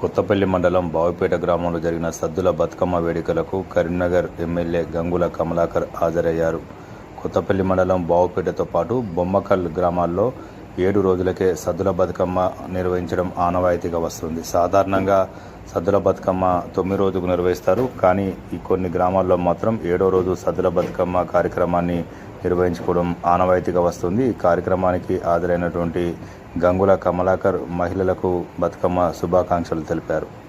కొత్తపల్లి మండలం బావిపేట గ్రామంలో జరిగిన సద్దుల బతుకమ్మ వేడుకలకు కరీంనగర్ ఎమ్మెల్యే గంగుల కమలాకర్ హాజరయ్యారు. కొత్తపల్లి మండలం బావుపేటతో పాటు బొమ్మకల్ గ్రామాల్లో ఏడు రోజులకే సద్దుల బతుకమ్మ నిర్వహించడం ఆనవాయితీగా వస్తుంది. సాధారణంగా సద్దుల బతుకమ్మ తొమ్మిది రోజుకు నిర్వహిస్తారు. కానీ ఈ కొన్ని గ్రామాల్లో మాత్రం ఏడో రోజు సద్దుల బతుకమ్మ కార్యక్రమాన్ని నిర్వహించుకోవడం ఆనవాయితీగా వస్తుంది. ఈ కార్యక్రమానికి హాజరైనటువంటి గంగుల కమలాకర్ మహిళలకు బతుకమ్మ శుభాకాంక్షలు తెలిపారు.